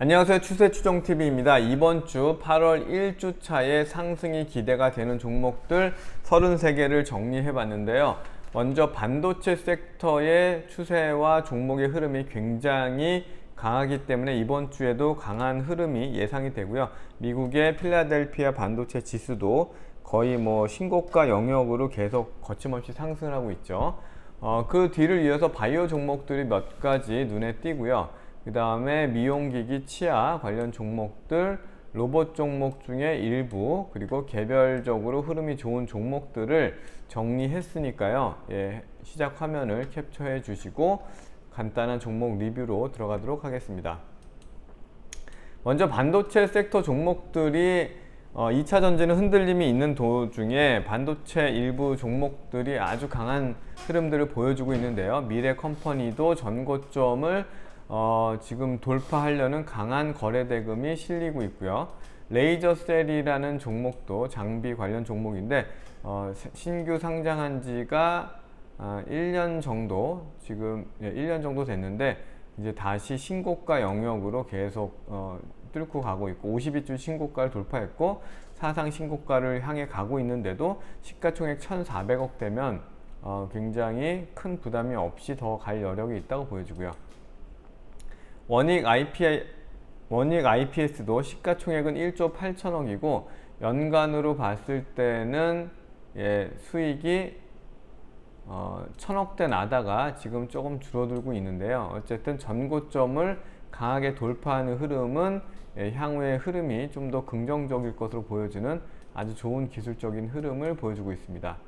안녕하세요. 추세 추정 TV입니다. 이번 주 8월 1주차에 상승이 기대가 되는 종목들 33개를 정리해 봤는데요. 먼저 반도체 섹터의 추세와 종목의 흐름이 굉장히 강하기 때문에 이번 주에도 강한 흐름이 예상이 되고요. 미국의 필라델피아 반도체 지수도 거의 뭐 신고가 영역으로 계속 거침없이 상승을 하고 있죠. 어, 그 뒤를 이어서 바이오 종목들이 몇 가지 눈에 띄고요. 그 다음에 미용기기, 치아 관련 종목들, 로봇 종목 중에 일부, 그리고 개별적으로 흐름이 좋은 종목들을 정리했으니까요. 예, 시작 화면을 캡처해 주시고 간단한 종목 리뷰로 들어가도록 하겠습니다. 먼저 반도체 섹터 종목들이 어, 2차 전지는 흔들림이 있는 도중에 반도체 일부 종목들이 아주 강한 흐름들을 보여주고 있는데요. 미래 컴퍼니도 전고점을 어, 지금 돌파하려는 강한 거래 대금이 실리고 있고요. 레이저셀이라는 종목도 장비 관련 종목인데 어, 시- 신규 상장한 지가 아, 1년 정도 지금 예, 1년 정도 됐는데 이제 다시 신고가 영역으로 계속 어, 뚫고 가고 있고 52주 신고가를 돌파했고 사상 신고가를 향해 가고 있는데도 시가총액 1,400억 되면 어, 굉장히 큰 부담이 없이 더 갈 여력이 있다고 보여지고요. 원익 IPI 원익 IPS도 시가총액은 1조 8천억이고 연간으로 봤을 때는 예, 수익이 어, 천억대 나다가 지금 조금 줄어들고 있는데요. 어쨌든 전고점을 강하게 돌파하는 흐름은 예, 향후의 흐름이 좀 더 긍정적일 것으로 보여지는 아주 좋은 기술적인 흐름을 보여주고 있습니다.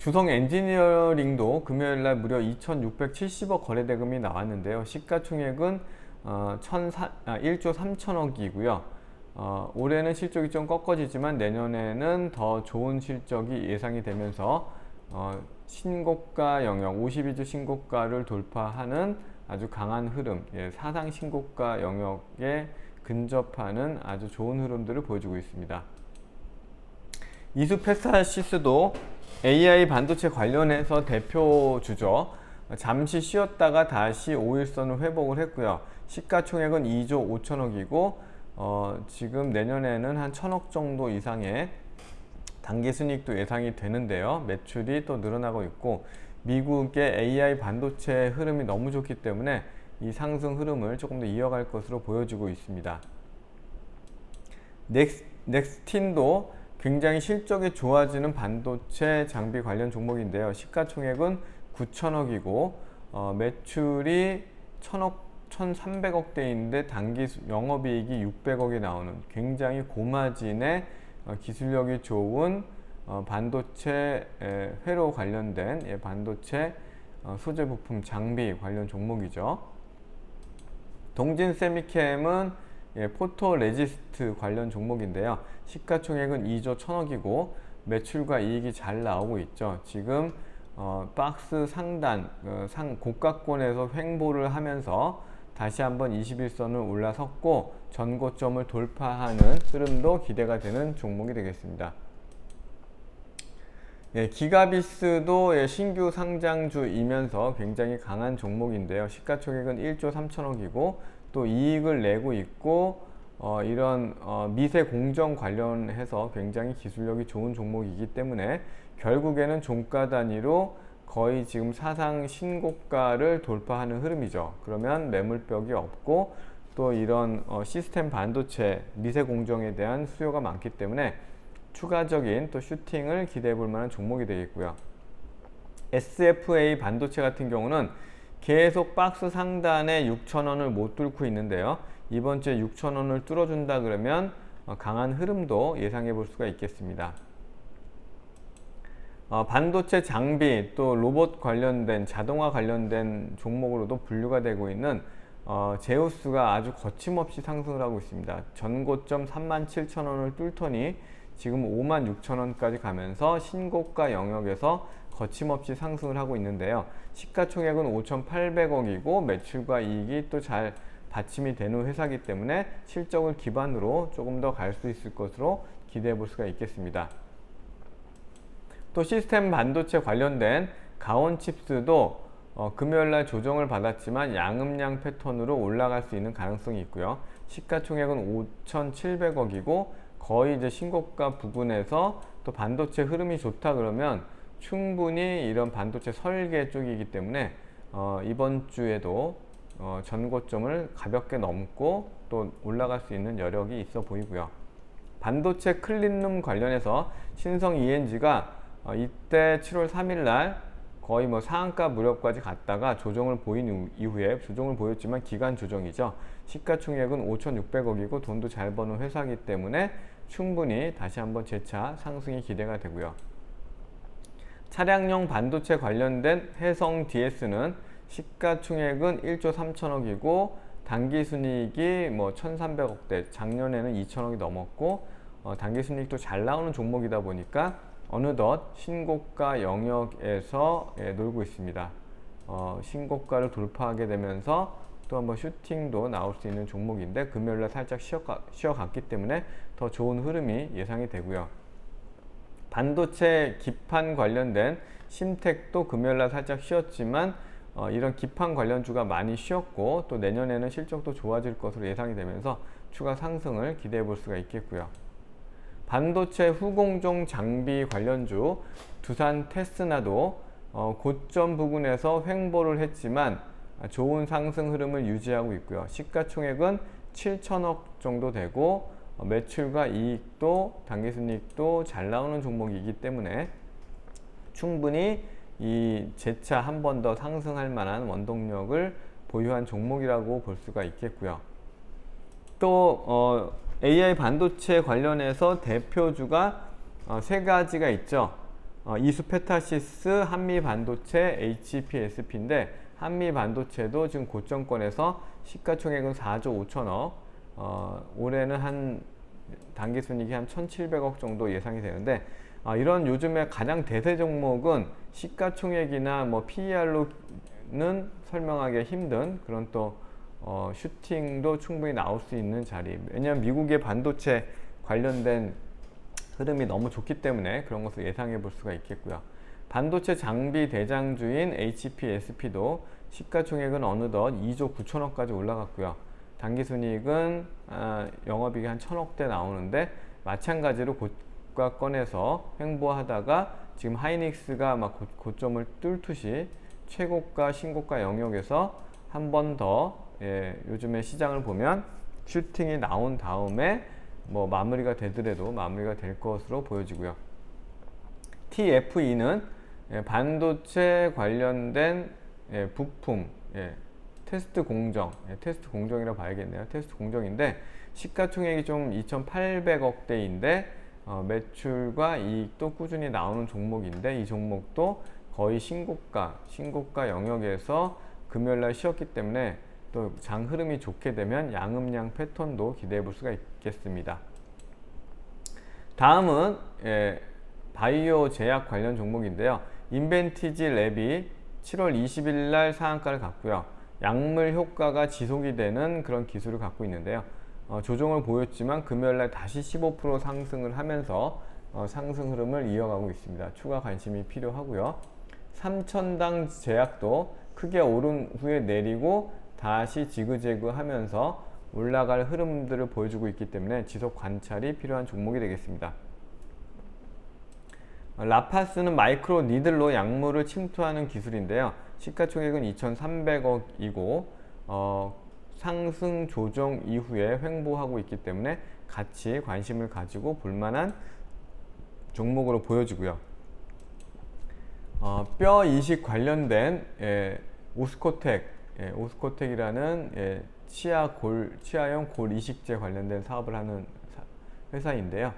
주성 엔지니어링도 금요일 날 무려 2,670억 거래 대금이 나왔는데요. 시가총액은 어, 1,400 아, 1조 3천억이고요. 어, 올해는 실적이 좀 꺾어지지만 내년에는 더 좋은 실적이 예상이 되면서 어, 신고가 영역 52주 신고가를 돌파하는 아주 강한 흐름, 예, 사상 신고가 영역에 근접하는 아주 좋은 흐름들을 보여주고 있습니다. 이수페스타시스도 AI 반도체 관련해서 대표 주죠. 잠시 쉬었다가 다시 5일선을 회복을 했고요. 시가총액은 2조 5천억이고 어, 지금 내년에는 한 천억 정도 이상의 단기 순이익도 예상이 되는데요. 매출이 또 늘어나고 있고 미국의 AI 반도체 흐름이 너무 좋기 때문에 이 상승 흐름을 조금 더 이어갈 것으로 보여지고 있습니다. 넥스, 넥스틴도 굉장히 실적이 좋아지는 반도체 장비 관련 종목인데요. 시가총액은 9천억이고 어, 매출이 1천억, 1,300억대인데 단기 수- 영업이익이 600억이 나오는 굉장히 고마진의 어, 기술력이 좋은 어, 반도체 에, 회로 관련된 예, 반도체 어, 소재 부품 장비 관련 종목이죠. 동진 세미캠은 예, 포토 레지스트 관련 종목인데요. 시가총액은 2조 1000억이고 매출과 이익이 잘 나오고 있죠. 지금 어, 박스 상단 어, 상 고가권에서 횡보를 하면서 다시 한번 21선을 올라섰고 전고점을 돌파하는 흐름도 기대가 되는 종목이 되겠습니다. 예, 기가비스도 예, 신규 상장주이면서 굉장히 강한 종목인데요. 시가총액은 1조 3천억이고 또 이익을 내고 있고 어, 이런 어, 미세 공정 관련해서 굉장히 기술력이 좋은 종목이기 때문에 결국에는 종가 단위로 거의 지금 사상 신고가를 돌파하는 흐름이죠. 그러면 매물벽이 없고 또 이런 어, 시스템 반도체 미세 공정에 대한 수요가 많기 때문에 추가적인 또 슈팅을 기대해 볼 만한 종목이 되겠고요. SFA 반도체 같은 경우는 계속 박스 상단에 6,000원을 못 뚫고 있는데요. 이번 주에 6,000원을 뚫어준다 그러면 어, 강한 흐름도 예상해 볼 수가 있겠습니다. 어, 반도체 장비 또 로봇 관련된 자동화 관련된 종목으로도 분류가 되고 있는 어, 제우스가 아주 거침없이 상승을 하고 있습니다. 전고점 37,000원을 뚫더니 지금 56,000원까지 가면서 신고가 영역에서 거침없이 상승을 하고 있는데요. 시가총액은 5,800억이고 매출과 이익이 또 잘 받침이 되는 회사이기 때문에 실적을 기반으로 조금 더 갈 수 있을 것으로 기대해 볼 수가 있겠습니다. 또 시스템 반도체 관련된 가온 칩스도 어, 금요일 날 조정을 받았지만 양음양 패턴으로 올라갈 수 있는 가능성이 있고요. 시가총액은 5,700억이고 거의 이제 신고가 부근에서 또 반도체 흐름이 좋다 그러면 충분히 이런 반도체 설계 쪽이기 때문에 어, 이번 주에도 어, 전고점을 가볍게 넘고 또 올라갈 수 있는 여력이 있어 보이고요. 반도체 클린룸 관련해서 신성 ENG가 어, 이때 7월 3일 날 거의 뭐 상한가 무렵까지 갔다가 조정을 보인 후- 이후에 조정을 보였지만 기간 조정이죠. 시가총액은 5,600억이고 돈도 잘 버는 회사이기 때문에 충분히 다시 한번 재차 상승이 기대가 되고요. 차량용 반도체 관련된 해성 DS는 시가총액은 1조 3천억이고 당기순이익이 뭐 1,300억대, 작년에는 2천억이 넘었고 어, 당기순이익도 잘 나오는 종목이다 보니까 어느덧 신고가 영역에서 예, 놀고 있습니다. 어, 신고가를 돌파하게 되면서 또 한번 슈팅도 나올 수 있는 종목인데 금요일날 살짝 쉬어가, 쉬어갔기 때문에 더 좋은 흐름이 예상이 되고요. 반도체 기판 관련된 심텍도 금요일날 살짝 쉬었지만 어, 이런 기판 관련주가 많이 쉬었고 또 내년에는 실적도 좋아질 것으로 예상이 되면서 추가 상승을 기대해 볼 수가 있겠고요. 반도체 후공정 장비 관련주 두산 테스나도 어, 고점 부근에서 횡보를 했지만 좋은 상승 흐름을 유지하고 있고요. 시가총액은 7천억 정도 되고 어, 매출과 이익도 당기순이익도 잘 나오는 종목이기 때문에 충분히 이 재차 한 번 더 상승할 만한 원동력을 보유한 종목이라고 볼 수가 있겠고요. 또 어, AI 반도체 관련해서 대표주가 어, 세 가지가 있죠. 어, 이수페타시스, 한미 반도체, HPSP인데 한미 반도체도 지금 고점권에서 시가총액은 4조 5천억, 어, 올해는 한 당기순이익이 한 1,700억 정도 예상이 되는데 아, 이런 요즘에 가장 대세 종목은 시가총액이나 뭐 PER로는 설명하기 힘든 그런 또 어, 슈팅도 충분히 나올 수 있는 자리. 왜냐하면 미국의 반도체 관련된 흐름이 너무 좋기 때문에 그런 것을 예상해 볼 수가 있겠고요. 반도체 장비 대장주인 HPSP도 시가총액은 어느덧 2조 9천억까지 올라갔고요. 당기순이익은 아, 영업이익이 한 천억대 나오는데 마찬가지로 고가권에서 횡보하다가 지금 하이닉스가 막 고, 고점을 뚫듯이 최고가 신고가 영역에서 한 번더 예, 요즘에 시장을 보면 슈팅이 나온 다음에 뭐 마무리가 되더라도 마무리가 될 것으로 보여지고요. TFE는 예, 반도체 관련된 예, 부품 예, 테스트 공정, 예, 테스트 공정이라고 봐야겠네요. 테스트 공정인데 시가총액이 좀 2,800억대인데 어, 매출과 이익도 꾸준히 나오는 종목인데 이 종목도 거의 신고가, 신고가 영역에서 금요일 날 쉬었기 때문에 또 장 흐름이 좋게 되면 양음양 패턴도 기대해 볼 수가 있겠습니다. 다음은 예, 바이오 제약 관련 종목인데요. 인벤티지 랩이 7월 20일 날 상한가를 갔고요. 약물 효과가 지속이 되는 그런 기술을 갖고 있는데요. 어, 조정을 보였지만 금요일 날 다시 15% 상승을 하면서 어, 상승 흐름을 이어가고 있습니다. 추가 관심이 필요하고요. 삼천당 제약도 크게 오른 후에 내리고 다시 지그재그 하면서 올라갈 흐름들을 보여주고 있기 때문에 지속 관찰이 필요한 종목이 되겠습니다. 어, 라파스는 마이크로 니들로 약물을 침투하는 기술인데요. 시가총액은 2,300억이고 어, 상승 조정 이후에 횡보하고 있기 때문에 같이 관심을 가지고 볼만한 종목으로 보여지고요. 어, 뼈 이식 관련된 예, 오스코텍, 예, 오스코텍이라는 예, 치아 골, 치아용 골 이식제 관련된 사업을 하는 사- 회사인데요.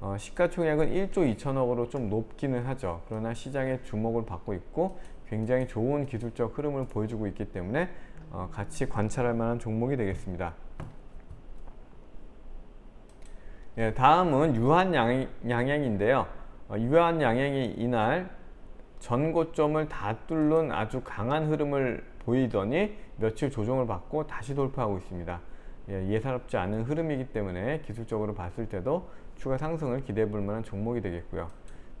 어, 시가총액은 1조 2천억으로 좀 높기는 하죠. 그러나 시장의 주목을 받고 있고 굉장히 좋은 기술적 흐름을 보여주고 있기 때문에 어, 같이 관찰할 만한 종목이 되겠습니다. 예, 다음은 유한 양행 인데요. 어, 유한 양행이 이날 전고점을 다 뚫는 아주 강한 흐름을 보이더니 며칠 조정을 받고 다시 돌파하고 있습니다. 예, 예사롭지 않은 흐름이기 때문에 기술적으로 봤을 때도 추가 상승을 기대해 볼 만한 종목이 되겠고요.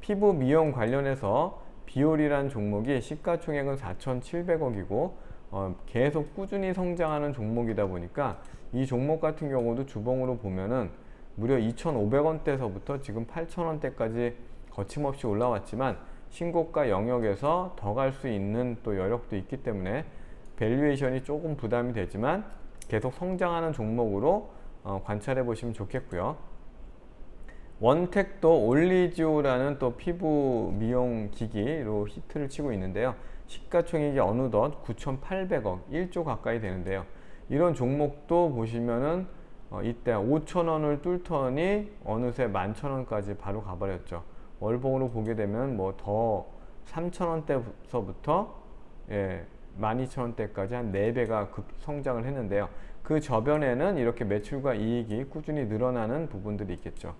피부 미용 관련해서 비올이라는 종목이 시가총액은 4,700억이고 어, 계속 꾸준히 성장하는 종목이다 보니까 이 종목 같은 경우도 주봉으로 보면은 무려 2,500원대서부터 지금 8,000원대까지 거침없이 올라왔지만 신고가 영역에서 더 갈 수 있는 또 여력도 있기 때문에 밸류에이션이 조금 부담이 되지만 계속 성장하는 종목으로 어, 관찰해 보시면 좋겠고요. 원택도 올리지오라는 또 피부 미용 기기로 히트를 치고 있는데요. 시가총액이 어느덧 9,800억, 1조 가까이 되는데요. 이런 종목도 보시면은 어, 이때 5,000원을 뚫더니 어느새 11,000원까지 바로 가버렸죠. 월봉으로 보게 되면 뭐 더 3,000원대서부터 예, 12,000원대까지 한 4배가 급 성장을 했는데요. 그 저변에는 이렇게 매출과 이익이 꾸준히 늘어나는 부분들이 있겠죠.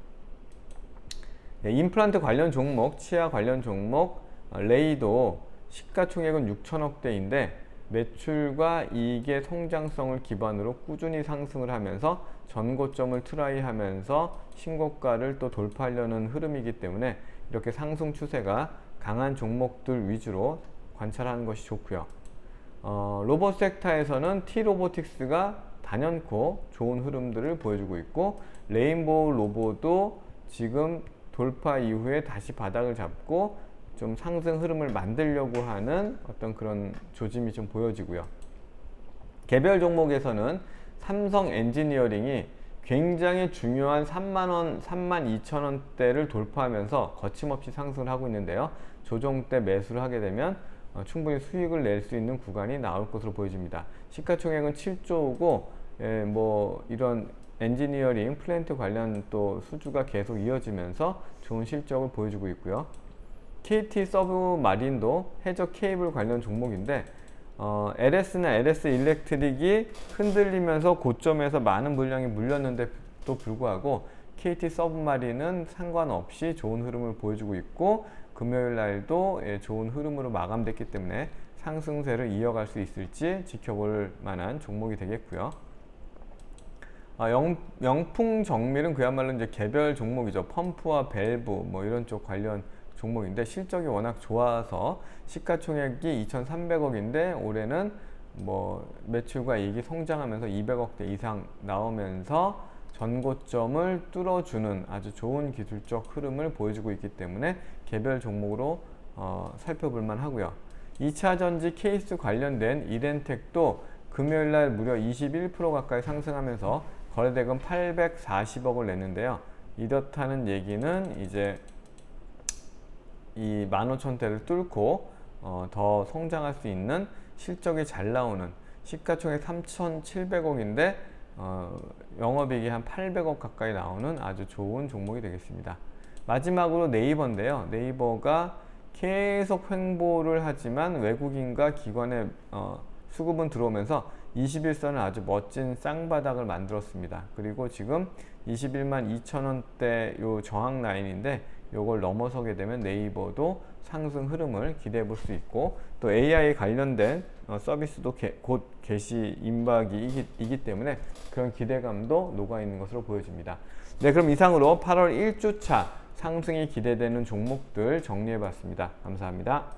네, 임플란트 관련 종목, 치아 관련 종목, 어, 레이도 시가총액은 6천억대인데 매출과 이익의 성장성을 기반으로 꾸준히 상승을 하면서 전고점을 트라이하면서 신고가를 또 돌파하려는 흐름이기 때문에 이렇게 상승 추세가 강한 종목들 위주로 관찰하는 것이 좋고요. 어, 로봇 섹터에서는 T 로보틱스가 단연코 좋은 흐름들을 보여주고 있고 레인보우 로보도 지금 돌파 이후에 다시 바닥을 잡고 좀 상승 흐름을 만들려고 하는 어떤 그런 조짐이 좀 보여지고요. 개별 종목에서는 삼성 엔지니어링이 굉장히 중요한 3만 원, 3만 2천 원대를 돌파하면서 거침없이 상승을 하고 있는데요. 조정 때 매수를 하게 되면 어, 충분히 수익을 낼 수 있는 구간이 나올 것으로 보여집니다. 시가총액은 7조고 예, 뭐 이런 엔지니어링 플랜트 관련 또 수주가 계속 이어지면서 좋은 실적을 보여주고 있고요. KT 서브 마린도 해적 케이블 관련 종목인데 어, LS나 LS 일렉트릭이 흔들리면서 고점에서 많은 물량이 물렸는데도 불구하고 KT 서브마린은 상관없이 좋은 흐름을 보여주고 있고 금요일 날도 예, 좋은 흐름으로 마감됐기 때문에 상승세를 이어갈 수 있을지 지켜볼 만한 종목이 되겠고요. 아, 영, 명풍 정밀은 그야말로 이제 개별 종목이죠. 펌프와 밸브 뭐 이런 쪽 관련 종목인데 실적이 워낙 좋아서 시가총액이 2,300억인데 올해는 뭐 매출과 이익이 성장하면서 200억대 이상 나오면서 전고점을 뚫어주는 아주 좋은 기술적 흐름을 보여주고 있기 때문에 개별 종목으로 어, 살펴볼 만 하고요. 2차 전지 케이스 관련된 이덴텍도 금요일 날 무려 21% 가까이 상승하면서 거래대금 840억을 냈는데요. 이렇다는 얘기는 이제 이 15,000대를 뚫고 어, 더 성장할 수 있는 실적이 잘 나오는 시가총액 3,700억인데 어, 영업이익이 한 800억 가까이 나오는 아주 좋은 종목이 되겠습니다. 마지막으로 네이버인데요. 네이버가 계속 횡보를 하지만 외국인과 기관의 어, 수급은 들어오면서 21선은 아주 멋진 쌍바닥을 만들었습니다. 그리고 지금 21만 2천 원대 요 저항 라인인데 요걸 넘어서게 되면 네이버도 상승 흐름을 기대해 볼 수 있고 또 AI 관련된 어, 서비스도 개, 곧 개시 임박이기 이기 때문에 그런 기대감도 녹아 있는 것으로 보여집니다. 네, 그럼 이상으로 8월 1주차 상승이 기대되는 종목들 정리해 봤습니다. 감사합니다.